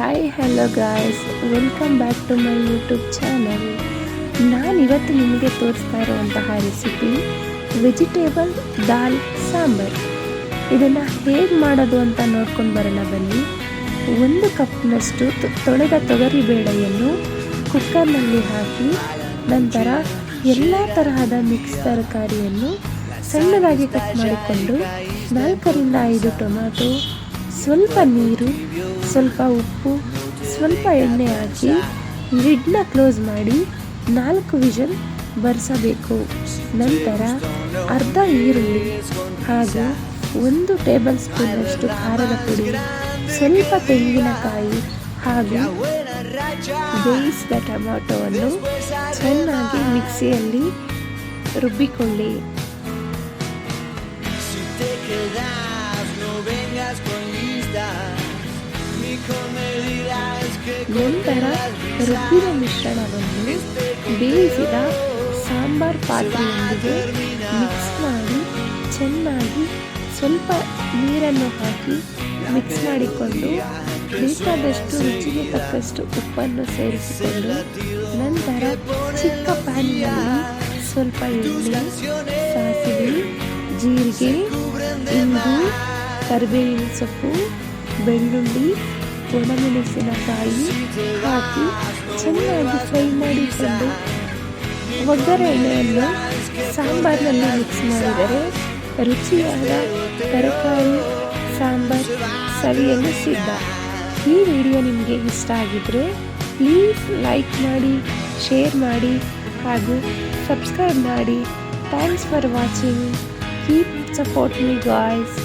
Hi hello guys welcome back to my YouTube channel ನಾನು ಇವತ್ತು ನಿಮಗೆ ತೋರಿಸ್ತಾ ಇರುವಂತಹ ರೆಸಿಪಿ ವೆಜಿಟೇಬಲ್ ದಾಲ್ ಸಾಂಬಾರ್. ಇದನ್ನು ಹೇಗೆ ಮಾಡೋದು ಅಂತ ನೋಡ್ಕೊಂಡು ಬರೋಣ ಬನ್ನಿ. ಒಂದು ಕಪ್ನಷ್ಟು ತೊಳೆದ ತೊಗರಿ ಬೇಳೆಯನ್ನು ಕುಕ್ಕರ್ನಲ್ಲಿ ಹಾಕಿ, ನಂತರ ಎಲ್ಲ ತರಹದ ಮಿಕ್ಸ್ ತರಕಾರಿಯನ್ನು ಸಣ್ಣದಾಗಿ ಕಟ್ ಮಾಡಿಕೊಂಡು ನಾಲ್ಕರಿಂದ ಐದು ಟೊಮ್ಯಾಟೊ ಸ್ವಲ್ಪ ನೀರು, ಸ್ವಲ್ಪ ಉಪ್ಪು, ಸ್ವಲ್ಪ ಎಣ್ಣೆ ಹಾಕಿ ಲಿಡ್ನ ಕ್ಲೋಸ್ ಮಾಡಿ ನಾಲ್ಕು ವಿಷನ್ ಬರೆಸಬೇಕು. ನಂತರ ಅರ್ಧ ಈರುಳ್ಳಿ ಹಾಗೂ ಒಂದು ಟೇಬಲ್ ಸ್ಪೂನಷ್ಟು ಖಾರದ ಪುಡಿ, ಸ್ವಲ್ಪ ತೆಂಗಿನಕಾಯಿ ಹಾಗೂ ಬೇಯಿಸಿದ ಟೊಮ್ಯಾಟೊವನ್ನು ಚೆನ್ನಾಗಿ ಮಿಕ್ಸಿಯಲ್ಲಿ ರುಬ್ಬಿಕೊಳ್ಳಿ. ನಂತರ ರುಬ್ಬಿದ ಮಿಶ್ರಣವನ್ನು ಬೇಯಿಸಿದ ಸಾಂಬಾರ್ ಪಾತ್ರೆಯೊಂದಿಗೆ ಮಿಕ್ಸ್ ಮಾಡಿ, ಚೆನ್ನಾಗಿ ಸ್ವಲ್ಪ ನೀರನ್ನು ಹಾಕಿ ಮಿಕ್ಸ್ ಮಾಡಿಕೊಂಡು ಬೇಕಾದಷ್ಟು ರುಚಿಗೆ ತಕ್ಕಷ್ಟು ಉಪ್ಪನ್ನು ಸೇರಿಸಿಕೊಂಡು ನಂತರ ಚಿಕ್ಕ ಪ್ಯಾನ್ನಲ್ಲಿ ಸ್ವಲ್ಪ ಎಣ್ಣೆ, ಸಾಸಿವೆ, ಜೀರಿಗೆ, ಇಂಗು, ಕರಿಬೇವಿನ ಸೊಪ್ಪು, ಬೆಳ್ಳುಳ್ಳಿ ಒಣಮೆಣಸಿನಕಾಯಿ ಹಾಕಿ ಚೆನ್ನಾಗಿ ಫ್ರೈ ಮಾಡಿಕೊಂಡು ಒಗ್ಗರಣೆಯನ್ನು ಸಾಂಬಾರ್ನಲ್ಲಿ ಮಿಕ್ಸ್ ಮಾಡಿದರೆ ರುಚಿಯಾದ ತರಕಾರಿ, ಸಾಂಬಾರ್ ಸವಿಯಲು ಸಿದ್ಧ. ಈ ವಿಡಿಯೋ ನಿಮಗೆ ಇಷ್ಟ ಆಗಿದ್ದರೆ ಪ್ಲೀಸ್ ಲೈಕ್ ಮಾಡಿ, ಶೇರ್ ಮಾಡಿ ಹಾಗೂ ಸಬ್ಸ್ಕ್ರೈಬ್ ಮಾಡಿ. Thanks for watching. Keep support me guys.